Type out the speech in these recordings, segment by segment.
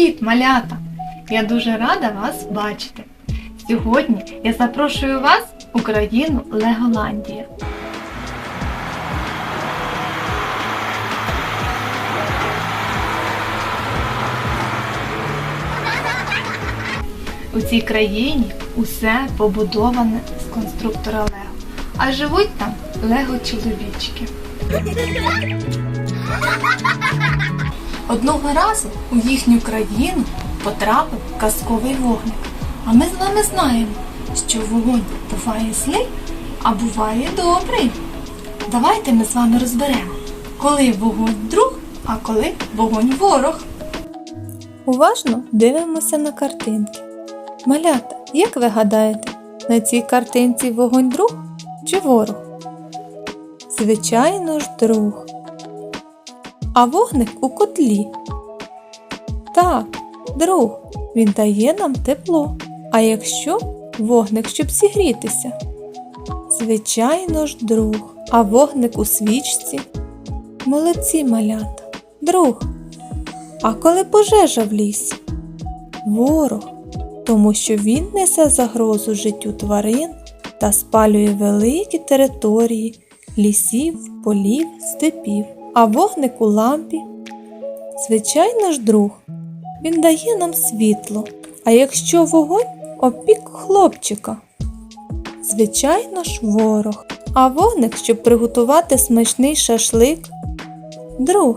Привіт, малята! Я дуже рада вас бачити. Сьогодні я запрошую вас у країну Леголандія. У цій країні усе побудоване з конструктора Лего, а живуть там Лего-чоловічки. Одного разу у їхню країну потрапив казковий вогник. А ми з вами знаємо, що вогонь буває злий, а буває добрий. Давайте ми з вами розберемо, коли вогонь друг, а коли вогонь ворог. Уважно дивимося на картинки. Малята, як ви гадаєте, на цій картинці вогонь друг чи ворог? Звичайно ж, друг. А вогник у котлі. Так, друг, він дає нам тепло. А якщо вогник, щоб зігрітися? Звичайно ж, друг. А вогник у свічці? Молодці малята. Друг. А коли пожежа в лісі? Ворог, тому що він несе загрозу життю тварин та спалює великі території лісів, полів, степів. А вогник у лампі? Звичайно ж, друг, він дає нам світло. А якщо вогонь опік хлопчика? Звичайно ж, ворог. А вогник, щоб приготувати смачний шашлик? Друг.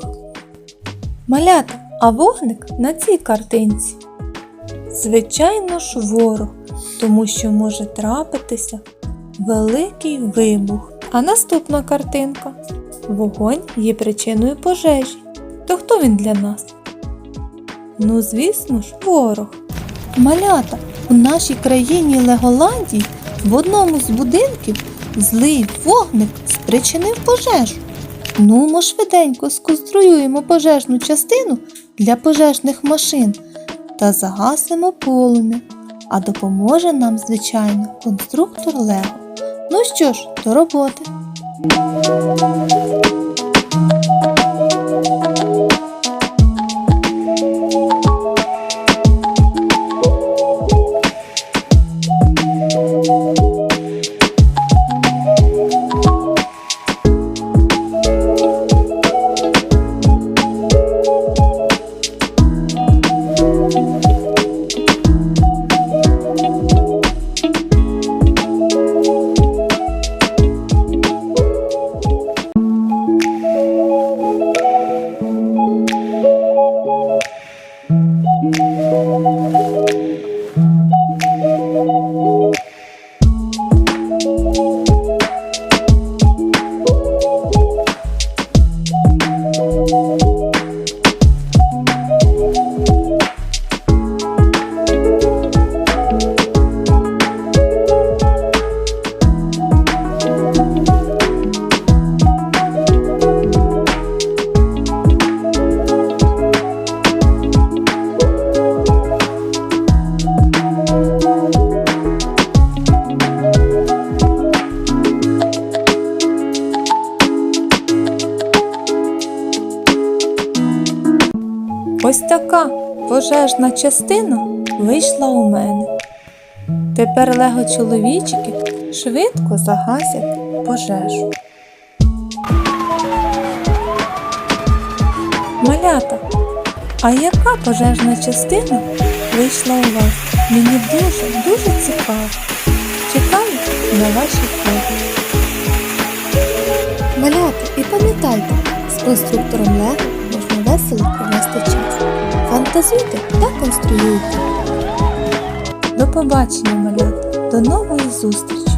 Малята, а вогник на цій картинці? Звичайно ж, ворог, тому що може трапитися великий вибух. А наступна картинка. Вогонь є причиною пожежі. То хто він для нас? Ну, звісно ж, ворог. Малята, у нашій країні Леголандії в одному з будинків злий вогник спричинив пожежу. Ну, ми швиденько сконструюємо пожежну частину для пожежних машин та загасимо полум'я. А допоможе нам, звичайно, конструктор Лего. Ну що ж, до роботи. Thank you. Ось така пожежна частина вийшла у мене. Тепер лего чоловічки швидко загасять пожежу. Малята, а яка пожежна частина вийшла у вас? Мені дуже, дуже цікаво. Чекаю на ваші фото. Малята, і пам'ятайте, з конструктором Лего можна весело. Фантазуйте та конструюйте. До побачення, малят! До нової зустрічі!